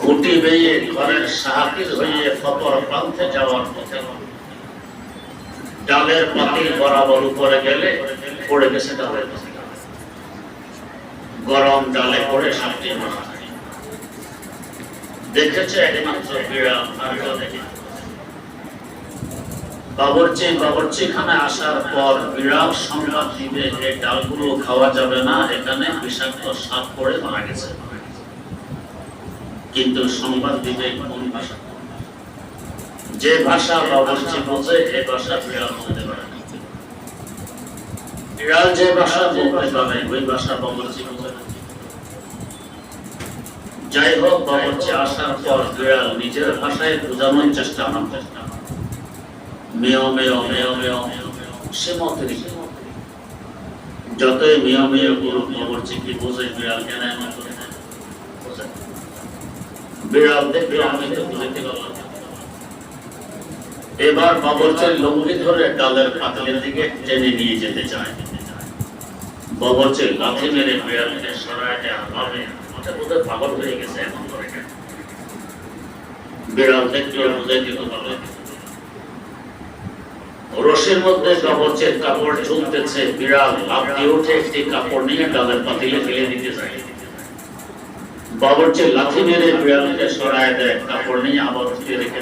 খুঁটি বেয়ে ঘরের সাহাকির হয়ে ফপর প্রান্তে যাওয়ার পথে ডালের পাতিল বরাবর উপরে গেলে পড়ে গেছে ডালের গরম ডালে পড়ে সাপটি মারা দেখেছে একমাত্র বিড়াল বাবরচি বাবরচি খানে আসার পর বিড়াল সংবাদ দিবে এই ডালগুলো খাওয়া যাবে না, এখানে বিষাক্ত সাপ পড়ে মারা গেছে। কিন্তু সংবাদ দিবে কোন ভাষা যে ভাষা বাবরচি বোঝে এই ভাষা বিড়াল বলতে পারে। বিড়াল যে ভাষা বলতে পারে, ওই ভাষা বাবরচি বোঝে না। যাই হোক বাবরচি আসার পর বিড়াল নিজের ভাষায় বোঝানোর চেষ্টা করতে মেয় মেয় মেয় মেয় সে মতের যতই মেয় মেয় গুরু বাবরচি কি বোঝে, বিড়াল কেন এমন। বিড়াল দেখে আমি তো বুঝতে পারলাম না। এবার বাবরচের লঙ্গি ধরে ডালের দিকে টেনে নিয়ে যেতে চায়। মেরে বিড়ালকে সরায় দেওয়া পাগল হয়ে গেছে এমন করে রসের মধ্যে কাপড় ঝুলতেছে। বিড়াল দিয়ে উঠে একটি কাপড় নিয়ে ডালের পাতিলে ফেলে দিতে যায় বাবরচি লাথি মেরে বিড়ালকে সরায় দেয়, কাপড় নিয়ে আবার উঠিয়ে রেখে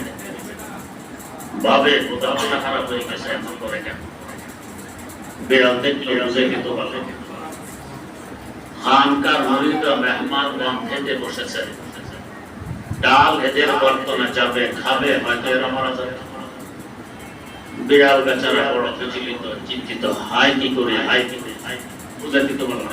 ভাবে কোথাও খারাপ হয়ে গেছে এমন করে কেন? বিড়াল দেখলে, বুঝে কিন্তু ভালো খানকার মরিদা মেহমান গান খেতে বসেছে। ডাল এদের বর্তনে যাবে, খাবে, হয়তো এরা মারা যাবে। বিড়াল বেচারা বড় বিচলিত চিন্তিত, হাই কি করে, হাই কি করে, হাই বুঝে দিতে পারল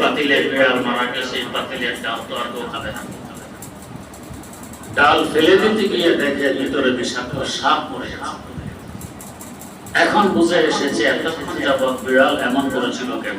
পাতিল বিড়াল মারা গেছে পাতিলের ডাল তো আর ডাল ফেলে দিতে গিয়ে দেখে ভিতরে বিষাক্ত সাপ গেছে এখন বুঝে এসেছে যাবৎ বিড়াল এমন করেছিল কেন?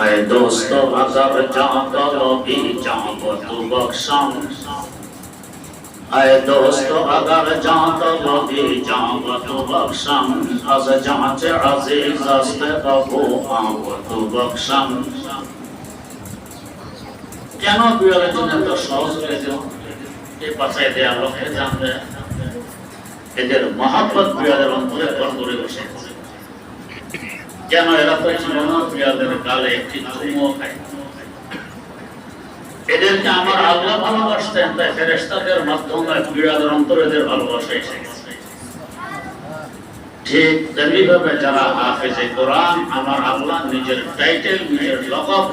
আয় দোস্ত, আজাব জাঁকল বি জাঁক তু বখশম আয় দোস্ত আগার জাঁকল বি জাঁক তু বখশম আজ জাঁচে আজিজ আস্তে বাবু আঁক তু বখশম কেন বিড়ালের জন্য এত সহজ হয়ে গেল? এ পাশায় দেয়া লোকে জানবে? এদের মহাব্বত বিড়ালের অন্তরে করে বসে। কেন এরা তো ছিল না? একটি চুমো খায় এদেরকে আমার আল্লাহ ভালোবাসতেন, তাই ফেরেস্তাদের মাধ্যমে বিড়ালের অন্তরে এদের ভালোবাসা এসে ঠিক তেমনি ভাবে যারা হাফেজে কোরআন, আমার আল্লাহ নিজের টাইটেল নিজের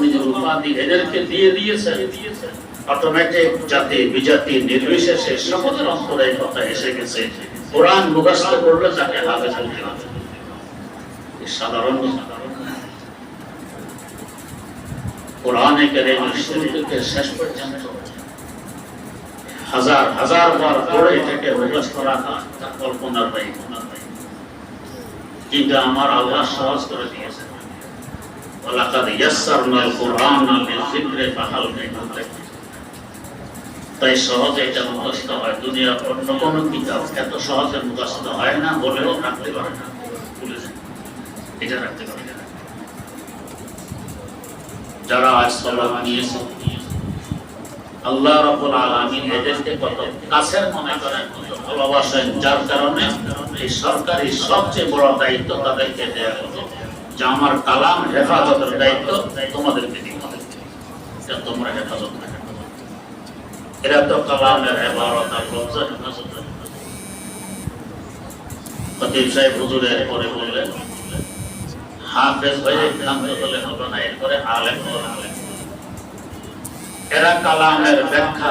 নিজের উপাধি এদেরকে দিয়ে দিয়েছে অটোমেটিক জাতি, বিজাতি, নির্বিশেষে সকলের অন্তরে কথা এসে গেছে। কোরআন মুখস্থ করলে যাকে হাফেজ বলতে হবে সাধারণ। কোরআনে কারিমের শুরু শেষ পর্যন্ত হাজার হাজার বার পড়ে এটাকে মুখস্থ রাখা কল্পনার বাইরে। কিন্তু আমার আল্লাহ সহজ করে দিয়েছে ওয়ালাকাদ ইয়াসসারনাল কুরআনা লিযিকরি ফাহাল মুদ্দাকির তাই সহজে এটা মুখস্থ হয়। দুনিয়ার অন্য কোনো কিতাব এত সহজে মুখস্থ হয় না, বলেও রাখতে পারে না। এটা রাখতে পারে না যারা আজ সলাপ নিয়েছে, আল্লাহ রাব্বুল আলামিন এদেরকে কত কাছের মনে করেন ভালোবাসেন, যার কারণে এই সরকারি সবচেয়ে বড় দায়িত্ব তাদেরকে দেয়া হলো যে আমার কালাম হেফাজতের দায়িত্ব তোমাদেরকে দিতে হবে। তোমরা হেফাজত এরা তো কালামের হেফাজত হেফাজত। খতিব সাহেব হুজুরের পরে বললেন হাফেজ হয়ে না এরপরে আলেম। এরা কালামের ব্যাখ্যা